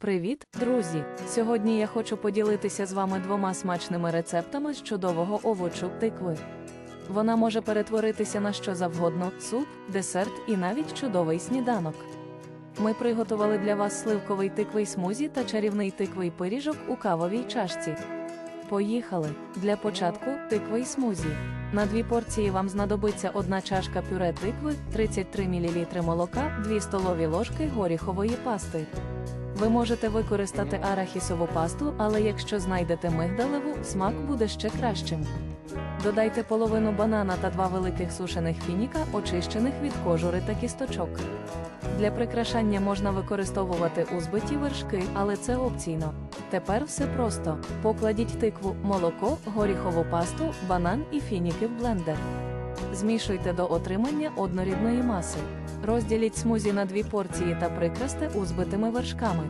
Привіт, друзі! Сьогодні я хочу поділитися з вами двома смачними рецептами з чудового овочу тикви. Вона може перетворитися на що завгодно: суп, десерт і навіть чудовий сніданок. Ми приготували для вас сливковий тиквий смузі та чарівний тиквий пиріжок у кавовій чашці. Поїхали! Для початку тиквий смузі. На дві порції вам знадобиться одна чашка пюре тикви, 33 мл молока, 2 столові ложки горіхової пасти. Ви можете використати арахісову пасту, але якщо знайдете мигдалеву, смак буде ще кращим. Додайте половину банана та два великих сушених фініка, очищених від кожури та кісточок. Для прикрашання можна використовувати узбиті вершки, але це опційно. Тепер все просто: покладіть тикву, молоко, горіхову пасту, банан і фініки в блендер. Змішуйте до отримання однорідної маси. Розділіть смузі на дві порції та прикрасьте узбитими вершками.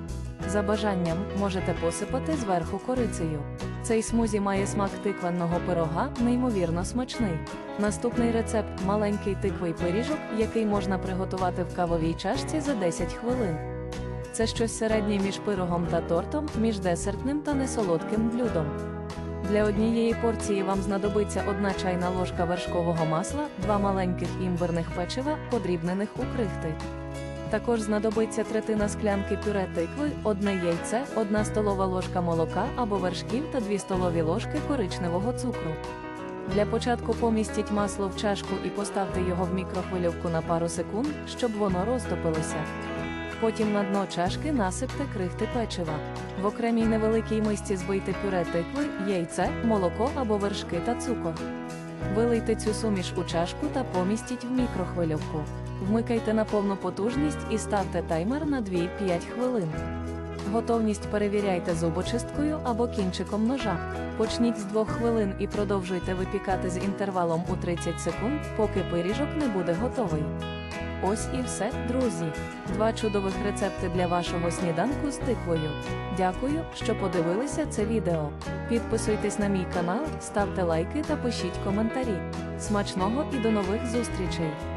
За бажанням можете посипати зверху корицею. Цей смузі має смак тиквенного пирога, неймовірно смачний. Наступний рецепт маленький тиквий пиріжок, який можна приготувати в кавовій чашці за 10 хвилин. Це щось середнє між пирогом та тортом, між десертним та несолодким блюдом. Для однієї порції вам знадобиться одна чайна ложка вершкового масла, два маленьких імбирних печива, подрібнених у крихти. Також знадобиться третина склянки пюре тикви, одне яйце, одна столова ложка молока або вершків та 2 столові ложки коричневого цукру. Для початку помістіть масло в чашку і поставте його в мікрохвильовку на пару секунд, щоб воно розтопилося. Потім на дно чашки насипте крихти печива. В окремій невеликій мисці збийте пюре тикви, яйце, молоко або вершки та цукор. Вилийте цю суміш у чашку та помістіть в мікрохвильовку. Вмикайте на повну потужність і ставте таймер на 2-5 хвилин. Готовність перевіряйте зубочисткою або кінчиком ножа. Почніть з 2 хвилин і продовжуйте випікати з інтервалом у 30 секунд, поки пиріжок не буде готовий. Ось і все, друзі. Два чудових рецепти для вашого сніданку з тиквою. Дякую, що подивилися це відео. Підписуйтесь на мій канал, ставте лайки та пишіть коментарі. Смачного і до нових зустрічей!